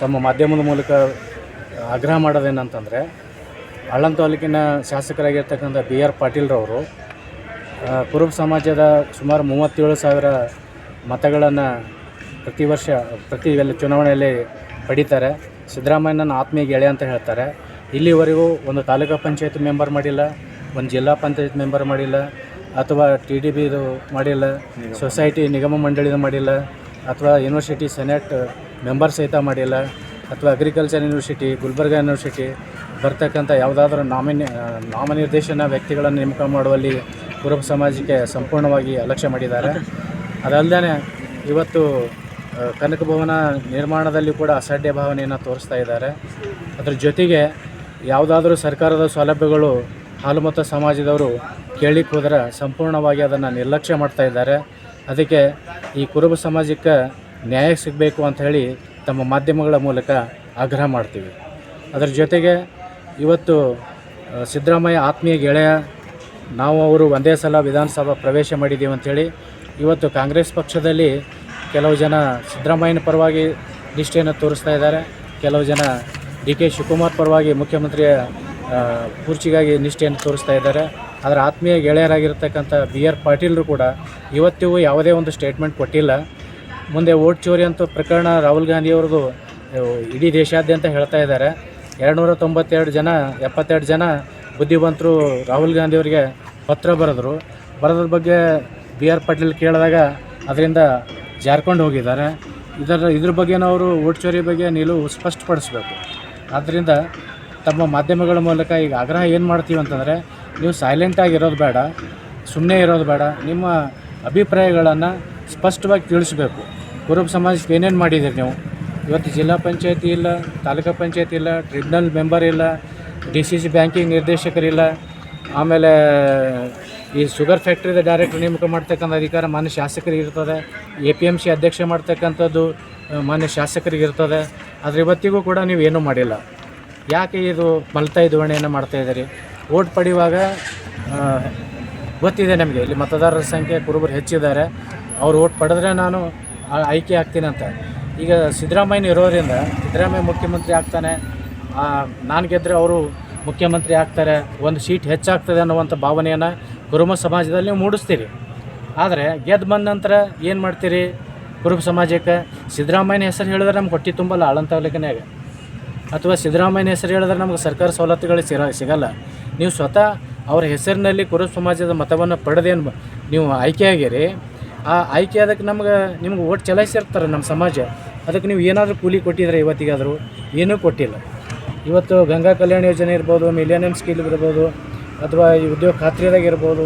ತಮ್ಮ ಮಾಧ್ಯಮದ ಮೂಲಕ ಆಗ್ರಹ ಮಾಡೋದೇನಂತಂದರೆ ಹಳ್ಳಂ ತಾಲೂಕಿನ ಶಾಸಕರಾಗಿರ್ತಕ್ಕಂಥ ಬಿ ಆರ್ ಪಾಟೀಲ್ರವರು ಕುರುಬ ಸಮಾಜದ ಸುಮಾರು ಮೂವತ್ತೇಳು ಸಾವಿರ ಮತಗಳನ್ನು ಪ್ರತಿ ವರ್ಷ ಪ್ರತಿ ಎಲ್ಲ ಚುನಾವಣೆಯಲ್ಲಿ ಪಡೀತಾರೆ. ಸಿದ್ದರಾಮಯ್ಯನ ಆತ್ಮೀಯ ಗೆಳೆ ಅಂತ ಹೇಳ್ತಾರೆ. ಇಲ್ಲಿವರೆಗೂ ಒಂದು ತಾಲೂಕು ಪಂಚಾಯತ್ ಮೆಂಬರ್ ಮಾಡಿಲ್ಲ ಒಂದು ಜಿಲ್ಲಾ ಪಂಚಾಯತ್ ಮೆಂಬರ್ ಮಾಡಿಲ್ಲ ಅಥವಾ ಟಿ ಡಿ ಬಿದು ಮಾಡಿಲ್ಲ ಸೊಸೈಟಿ ನಿಗಮ ಮಂಡಳಿದು ಮಾಡಿಲ್ಲ ಅಥವಾ ಯೂನಿವರ್ಸಿಟಿ ಸೆನೆಟ್ ಮೆಂಬರ್ ಸಹಿತ ಮಾಡಿಲ್ಲ. ಅಥವಾ ಅಗ್ರಿಕಲ್ಚರ್ ಯೂನಿವರ್ಸಿಟಿ ಗುಲ್ಬರ್ಗ ಯೂನಿವರ್ಸಿಟಿ ಬರ್ತಕ್ಕಂಥ ಯಾವುದಾದ್ರೂ ನಾಮಿನಿ ನಾಮನಿರ್ದೇಶನ ವ್ಯಕ್ತಿಗಳನ್ನು ನೇಮಕ ಮಾಡುವಲ್ಲಿ ಕುರುಬ ಸಮಾಜಕ್ಕೆ ಸಂಪೂರ್ಣವಾಗಿ ಅಲಕ್ಷ್ಯ ಮಾಡಿದ್ದಾರೆ. ಅದಲ್ಲದೆ ಇವತ್ತು ಕನಕ ಭವನ ನಿರ್ಮಾಣದಲ್ಲಿ ಕೂಡ ಅಸಡ್ಡೆ ಭಾವನೆಯನ್ನು ತೋರಿಸ್ತಾ ಇದ್ದಾರೆ. ಅದರ ಜೊತೆಗೆ ಯಾವುದಾದ್ರೂ ಸರ್ಕಾರದ ಸೌಲಭ್ಯಗಳು ಹಾಲು ಮತ್ತು ಸಮಾಜದವರು ಕೇಳಿಕ್ಕೆ ಹೋದರೆ ಸಂಪೂರ್ಣವಾಗಿ ಅದನ್ನು ನಿರ್ಲಕ್ಷ್ಯ ಮಾಡ್ತಾ ಇದ್ದಾರೆ. ಅದಕ್ಕೆ ಈ ಕುರುಬ ಸಮಾಜಕ್ಕೆ ನ್ಯಾಯ ಸಿಗಬೇಕು ಅಂತ ಹೇಳಿ ತಮ್ಮ ಮಾಧ್ಯಮಗಳ ಮೂಲಕ ಆಗ್ರಹ ಮಾಡ್ತೀವಿ. ಅದರ ಜೊತೆಗೆ ಇವತ್ತು ಸಿದ್ದರಾಮಯ್ಯ ಆತ್ಮೀಯ ಗೆಳೆಯ, ನಾವು ಅವರು ಒಂದೇ ಸಲ ವಿಧಾನಸಭಾ ಪ್ರವೇಶ ಮಾಡಿದ್ದೀವಿ ಅಂಥೇಳಿ ಇವತ್ತು ಕಾಂಗ್ರೆಸ್ ಪಕ್ಷದಲ್ಲಿ ಕೆಲವು ಜನ ಸಿದ್ದರಾಮಯ್ಯನ ಪರವಾಗಿ ನಿಷ್ಠೆಯನ್ನು ತೋರಿಸ್ತಾ ಇದ್ದಾರೆ. ಕೆಲವು ಜನ ಡಿ ಕೆ ಶಿವಕುಮಾರ್ ಪರವಾಗಿ ಮುಖ್ಯಮಂತ್ರಿಯ ಪೂರ್ಚಿಗಾಗಿ ನಿಷ್ಠೆಯನ್ನು ತೋರಿಸ್ತಾ ಇದ್ದಾರೆ. ಅದರ ಆತ್ಮೀಯ ಗೆಳೆಯರಾಗಿರ್ತಕ್ಕಂಥ ಬಿ ಆರ್ ಪಾಟೀಲರು ಕೂಡ ಇವತ್ತಿಗೂ ಯಾವುದೇ ಒಂದು ಸ್ಟೇಟ್ಮೆಂಟ್ ಕೊಟ್ಟಿಲ್ಲ. ಮುಂದೆ ಓಟ್ ಚೋರಿ ಅಂತ ಪ್ರಕರಣ ರಾಹುಲ್ ಗಾಂಧಿಯವ್ರದ್ದು ಇಡೀ ದೇಶಾದ್ಯಂತ ಹೇಳ್ತಾ ಇದ್ದಾರೆ. ಎರಡುನೂರ ತೊಂಬತ್ತೆರಡು ಜನ, ಎಪ್ಪತ್ತೆರಡು ಜನ ಬುದ್ಧಿವಂತರು ರಾಹುಲ್ ಗಾಂಧಿಯವರಿಗೆ ಪತ್ರ ಬರೆದ್ರು. ಬರೋದ್ರ ಬಗ್ಗೆ ಬಿ ಆರ್ ಪಾಟೀಲ್ ಕೇಳಿದಾಗ ಅದರಿಂದ ಜಾರ್ಕೊಂಡು ಹೋಗಿದ್ದಾರೆ. ಇದರ, ಇದ್ರ ಬಗ್ಗೆನೂ ಅವರು ಓಟ್ ಚೋರಿ ಬಗ್ಗೆ ನಿಲುವು ಸ್ಪಷ್ಟಪಡಿಸ್ಬೇಕು. ಆದ್ದರಿಂದ ತಮ್ಮ ಮಾಧ್ಯಮಗಳ ಮೂಲಕ ಈಗ ಆಗ್ರಹ ಏನು ಮಾಡ್ತೀವಿ ಅಂತಂದರೆ, ನೀವು ಸೈಲೆಂಟಾಗಿ ಇರೋದು ಬೇಡ ಸುಮ್ಮನೆ ಇರೋದು ಬೇಡ, ನಿಮ್ಮ ಅಭಿಪ್ರಾಯಗಳನ್ನು ಸ್ಪಷ್ಟವಾಗಿ ತಿಳಿಸ್ಬೇಕು. ಕುರುಬ ಸಮಾಜಕ್ಕೆ ಏನೇನು ಮಾಡಿದ್ದೀರಿ ನೀವು? ಇವತ್ತು ಜಿಲ್ಲಾ ಪಂಚಾಯತಿ ಇಲ್ಲ, ತಾಲೂಕು ಪಂಚಾಯತಿ ಇಲ್ಲ, ಟ್ರಿಬ್ಯುನಲ್ ಮೆಂಬರ್ ಇಲ್ಲ, ಡಿ ಸಿ ಸಿ ಬ್ಯಾಂಕಿಂಗ್ ನಿರ್ದೇಶಕರಿಲ್ಲ ಆಮೇಲೆ ಈ ಶುಗರ್ ಫ್ಯಾಕ್ಟ್ರಿದ ಡೈರೆಕ್ಟರ್ ನೇಮಕ ಮಾಡ್ತಕ್ಕಂಥ ಅಧಿಕಾರ ಮಾನ್ಯ ಶಾಸಕರಿಗೆ ಇರ್ತದೆ, ಎ ಪಿ ಎಂ ಸಿ ಅಧ್ಯಕ್ಷ ಮಾಡ್ತಕ್ಕಂಥದ್ದು ಮಾನ್ಯ ಶಾಸಕರಿಗೆ ಇರ್ತದೆ. ಆದರೆ ಇವತ್ತಿಗೂ ಕೂಡ ನೀವು ಏನೂ ಮಾಡಿಲ್ಲ. ಯಾಕೆ ಇದು ಮಲ್ತಾಯಿ ಧೋರಣೆಯನ್ನು ಮಾಡ್ತಾ ಇದ್ದೀರಿ? ಓಟ್ ಪಡೆಯುವಾಗ ಗೊತ್ತಿದೆ ನಮಗೆ. ಇಲ್ಲಿ ಮತದಾರರ ಸಂಖ್ಯೆ ಕುರುಬರು ಹೆಚ್ಚಿದ್ದಾರೆ. ಅವ್ರು ಓಟ್ ಪಡೆದ್ರೆ ನಾನು ಆಯ್ಕೆ ಆಗ್ತೀನಂತ ಈಗ ಸಿದ್ದರಾಮಯ್ಯ ಇರೋದ್ರಿಂದ ಸಿದ್ದರಾಮಯ್ಯ ಮುಖ್ಯಮಂತ್ರಿ ಆಗ್ತಾನೆ. ನಾನು ಗೆದ್ದರೆ ಅವರು ಮುಖ್ಯಮಂತ್ರಿ ಆಗ್ತಾರೆ. ಒಂದು ಸೀಟ್ ಹೆಚ್ಚಾಗ್ತದೆ ಅನ್ನುವಂಥ ಭಾವನೆಯನ್ನು ಕುರುಬ ಸಮಾಜದಲ್ಲಿ ನೀವು ಮೂಡಿಸ್ತೀರಿ. ಆದರೆ ಗೆದ್ದು ಬಂದ ನಂತರ ಏನು ಮಾಡ್ತೀರಿ ಕುರುಬ ಸಮಾಜಕ್ಕೆ? ಸಿದ್ದರಾಮಯ್ಯನ ಹೆಸರು ಹೇಳಿದ್ರೆ ನಮ್ಗೆ ಹೊಟ್ಟೆ ತುಂಬಲ್ಲ ಆಳಂತ ತಾಲೂಕಿನಾಗ ಅಥವಾ ಸಿದ್ದರಾಮಯ್ಯನ ಹೆಸರು ಹೇಳಿದ್ರೆ ನಮ್ಗೆ ಸರ್ಕಾರ ಸವಲತ್ತುಗಳು ಸಿರ, ಸಿಗಲ್ಲ. ನೀವು ಸ್ವತಃ ಅವ್ರ ಹೆಸರಿನಲ್ಲಿ ಕುರುಬ ಸಮಾಜದ ಮತವನ್ನು ಪಡೆದೇನು ನೀವು ಆಯ್ಕೆಯಾಗಿರಿ ಆ ಆಯ್ಕೆ ಅದಕ್ಕೆ ನಮ್ಗೆ, ನಿಮ್ಗೆ ಓಟ್ ಚಲಾಯಿಸಿರ್ತಾರೆ ನಮ್ಮ ಸಮಾಜ. ಅದಕ್ಕೆ ನೀವು ಏನಾದರೂ ಕೂಲಿ ಕೊಟ್ಟಿದ್ರೆ ಇವತ್ತಿಗಾದರೂ ಏನೂ ಕೊಟ್ಟಿಲ್ಲ. ಇವತ್ತು ಗಂಗಾ ಕಲ್ಯಾಣ ಯೋಜನೆ ಇರ್ಬೋದು ಮಿಲಿಯನಿಯಮ್ ಸ್ಕೀಲ್ ಇರ್ಬೋದು, ಅಥವಾ ಈ ಉದ್ಯೋಗ ಖಾತ್ರಿದಾಗ ಇರ್ಬೋದು,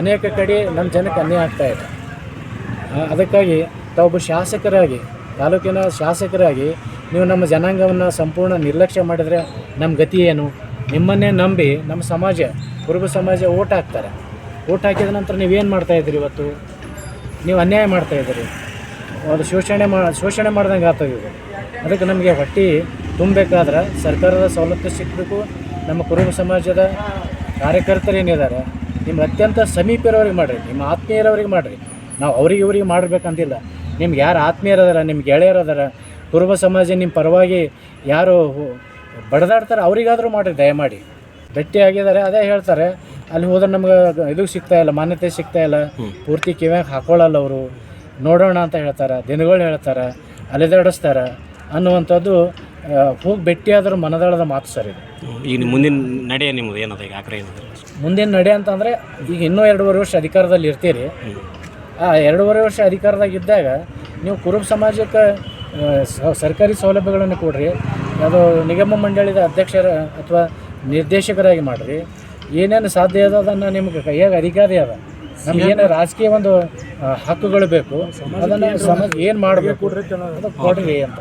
ಅನೇಕ ಕಡೆ ನಮ್ಮ ಜನಕ್ಕೆ ಅನ್ಯಾಯ ಇದೆ. ಅದಕ್ಕಾಗಿ ತಾವೊಬ್ಬ ಶಾಸಕರಾಗಿ, ತಾಲೂಕಿನ ಶಾಸಕರಾಗಿ ನೀವು ನಮ್ಮ ಜನಾಂಗವನ್ನು ಸಂಪೂರ್ಣ ನಿರ್ಲಕ್ಷ್ಯ ಮಾಡಿದರೆ ನಮ್ಮ ಗತಿ ಏನು? ನಿಮ್ಮನ್ನೇ ನಂಬಿ ನಮ್ಮ ಸಮಾಜ, ಕುರುಬ ಸಮಾಜ ಓಟ್ ಹಾಕ್ತಾರೆ. ಓಟ್ ಹಾಕಿದ ನಂತರ ನೀವೇನು ಮಾಡ್ತಾಯಿದ್ರಿ ಇವತ್ತು? ನೀವು ಅನ್ಯಾಯ ಮಾಡ್ತಾ ಇದ್ದೀರಿ. ಅದು ಶೋಷಣೆ ಮಾ, ಶೋಷಣೆ ಮಾಡ್ದಂಗೆ ಆಗ್ತದೆ ಇದು ಅದಕ್ಕೆ ನಮಗೆ ಹೊಟ್ಟಿ ತುಂಬಬೇಕಾದ್ರೆ ಸರ್ಕಾರದ ಸವಲತ್ತು ಸಿಕ್ಕಬೇಕು ನಮ್ಮ ಕುರುಬ ಸಮಾಜದ ಕಾರ್ಯಕರ್ತರು ಏನಿದ್ದಾರೆ ನಿಮ್ಮ ಅತ್ಯಂತ ಸಮೀಪ ಇರೋರಿಗೆ ಮಾಡಿರಿ, ನಿಮ್ಮ ಆತ್ಮೀಯರವ್ರಿಗೆ ಮಾಡಿರಿ. ನಾವು ಅವ್ರಿಗೆ ಇವ್ರಿಗೆ ಮಾಡಬೇಕಂತಿಲ್ಲ. ನಿಮ್ಗೆ ಯಾರು ಆತ್ಮೀಯರದಾರ ನಿಮ್ಮ ಗೆಳೆಯರದಾರ ಕುರುಬ ಸಮಾಜ ನಿಮ್ಮ ಪರವಾಗಿ ಯಾರು ಬಡದಾಡ್ತಾರೆ ಅವರಿಗಾದರೂ ಮಾಡಿರಿ, ದಯಮಾಡಿ. ಭೇಟಿ ಆಗಿದ್ದಾರೆ ಅದೇ ಹೇಳ್ತಾರೆ. ಅಲ್ಲಿ ಹೋದ್ರೆ ನಮ್ಗೆ ಇದು ಸಿಗ್ತಾ ಇಲ್ಲ ಮಾನ್ಯತೆ ಸಿಗ್ತಾ ಇಲ್ಲ. ಪೂರ್ತಿ ಕಿವ್ಯಾಗ ಹಾಕೊಳ್ಳಲ್ಲ ಅವರು. ನೋಡೋಣ ಅಂತ ಹೇಳ್ತಾರೆ ದಿನಗಳು ಹೇಳ್ತಾರೆ ಅಲೆದಾಡಿಸ್ತಾರೆ ಅನ್ನುವಂಥದ್ದು ಹೋಗಿ ಭೇಟಿಯಾದ್ರೂ ಮನದಳದ ಮಾತು ಸರ್ ಇದು. ಈಗ ಮುಂದಿನ ನಡೆ ನಿಮ್ಮದು ಏನದ ಈಗ ಆಕ್ರೆ ಮುಂದಿನ ನಡೆ ಅಂತಂದರೆ ಈಗ ಇನ್ನೂ ಎರಡೂವರೆ ವರ್ಷ ಅಧಿಕಾರದಲ್ಲಿ ಇರ್ತೀರಿ. ಆ ಎರಡೂವರೆ ವರ್ಷ ಅಧಿಕಾರದಾಗ ಇದ್ದಾಗ ನೀವು ಕುರುಬ ಸಮಾಜಕ್ಕೆ ಸರ್ಕಾರಿ ಸೌಲಭ್ಯಗಳನ್ನು ಕೊಡ್ರಿ. ಅದು ನಿಗಮ ಮಂಡಳಿದ ಅಧ್ಯಕ್ಷರ ಅಥವಾ ನಿರ್ದೇಶಕರಾಗಿ ಮಾಡಿರಿ. ಏನೇನು ಸಾಧ್ಯ ಅದ ಅದನ್ನು ನಿಮ್ಗೆ ಕೈಯಾಗ ಅಧಿಕಾರಿ ಅದ. ನಮ್ಗೆ ಏನು ರಾಜಕೀಯ ಒಂದು ಹಕ್ಕುಗಳು ಬೇಕು ಅದನ್ನು ಸಮಾಜ ಏನು ಮಾಡಬೇಕು? ಕೊಡ್ರಿ ಅಂತ.